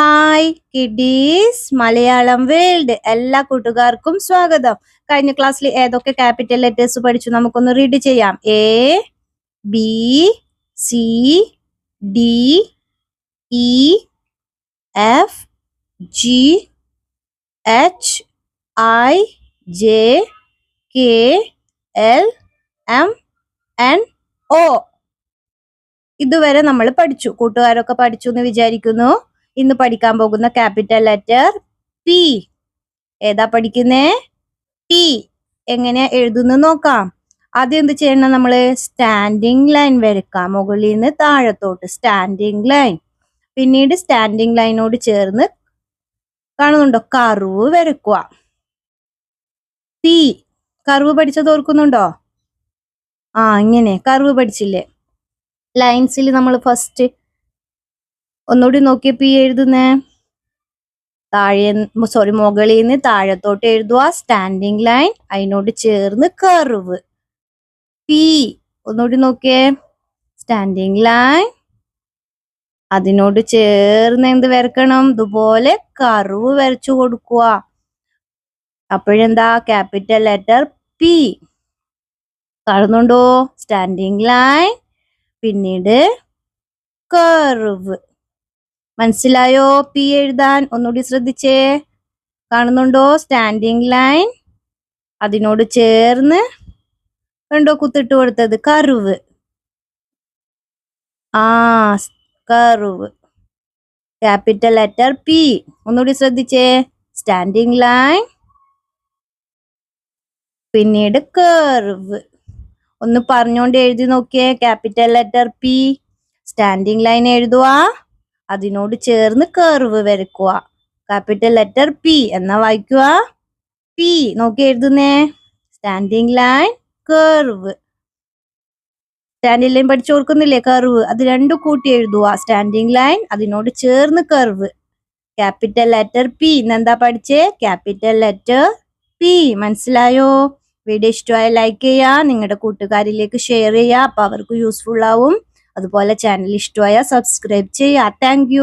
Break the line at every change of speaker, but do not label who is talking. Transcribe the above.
Hi kiddies Malayalam world എല്ലാ കൂട്ടുകാർക്കും സ്വാഗതം. കഴിഞ്ഞ ക്ലാസ്സിൽ ഏതൊക്കെ ക്യാപിറ്റൽ ലെറ്റേഴ്സ് പഠിച്ചു നമുക്കൊന്ന് റീഡ് ചെയ്യാം. A B C D E F G H I J K L M N O ഇതുവരെ നമ്മൾ പഠിച്ചു. കൂട്ടുകാരൊക്കെ പഠിച്ചു എന്ന് വിചാരിക്കുന്നു. ഇന്ന് പഠിക്കാൻ പോകുന്ന ക്യാപിറ്റൽ ലെറ്റർ പി ഏതാ പഠിക്കുന്നേ? ടി എങ്ങനെ എഴുതുന്നു നോക്കാം. ആദ്യം എന്ത് ചെയ്യണം നമ്മൾ സ്റ്റാൻഡിങ് ലൈൻ വരക്കാം മുകളിൽ നിന്ന് താഴത്തോട്ട്. സ്റ്റാൻഡിങ് ലൈൻ പിന്നീട് സ്റ്റാൻഡിങ് ലൈനോട് ചേർന്ന് കാണുന്നുണ്ടോ? കറുവ് വരക്കുക പി കറുവ് പഠിച്ചത് ഓർക്കുന്നുണ്ടോ? ആ ഇങ്ങനെ. കറുവ് പഠിച്ചില്ലേ? ലൈൻസിൽ നമ്മൾ ഫസ്റ്റ് ഒന്നുകൂടി നോക്കിയപ്പോ ഈ എഴുതുന്നേ. താഴെ സോറി മുകളിൽ നിന്ന് താഴത്തോട്ട് എഴുതുക സ്റ്റാൻഡിങ് ലൈൻ അതിനോട് ചേർന്ന് കർവ് പി ഒന്നുകൂടി നോക്കിയേ. സ്റ്റാൻഡിങ് ലൈൻ അതിനോട് ചേർന്ന് എന്ത് വരക്കണം? ഇതുപോലെ കർവ് വരച്ചു കൊടുക്കുക അപ്പോഴെന്താ? ക്യാപിറ്റൽ ലെറ്റർ പി കാണുന്നുണ്ടോ സ്റ്റാൻഡിങ് ലൈൻ പിന്നീട് കർവ് മനസ്സിലായോ? പി എഴുതാൻ ഒന്നുകൂടി ശ്രദ്ധിച്ചേ. കാണുന്നുണ്ടോ? സ്റ്റാൻഡിങ് ലൈൻ അതിനോട് ചേർന്ന് കണ്ടോ? കുത്തിട്ട് കൊടുത്തത് കറുവ്. ആ കറുവ്. ക്യാപിറ്റൽ ലെറ്റർ പി ഒന്നുകൂടി ശ്രദ്ധിച്ചേ. സ്റ്റാൻഡിങ് ലൈൻ പിന്നീട് കർവ് ഒന്ന് പറഞ്ഞുകൊണ്ട് എഴുതി നോക്കിയേ. Capital letter P standing line എഴുതുക അതിനോട് ചേർന്ന് കർവ് വരക്കുക ക്യാപിറ്റൽ ലെറ്റർ പി എന്നാ വായിക്കുക? പി നോക്കി എഴുതുന്നേ. Standing line curve standing line പഠിച്ചു കർവ് അത് രണ്ടും കൂട്ടി എഴുതുക. സ്റ്റാൻഡിങ് ലൈൻ അതിനോട് ചേർന്ന് കർവ് ക്യാപിറ്റൽ ലെറ്റർ പി ഇന്നെന്താ പഠിച്ചേ? ക്യാപിറ്റൽ ലെറ്റർ പി മനസ്സിലായോ? വീഡിയോ ഇഷ്ടമായ ലൈക്ക് ചെയ്യുക. നിങ്ങളുടെ കൂട്ടുകാരിലേക്ക് ഷെയർ ചെയ്യുക. അപ്പൊ അവർക്ക് യൂസ്ഫുൾ ആവും. അതുപോലെ ചാനൽ ഇഷ്ടമായ സബ്സ്ക്രൈബ് ചെയ്യുക. താങ്ക്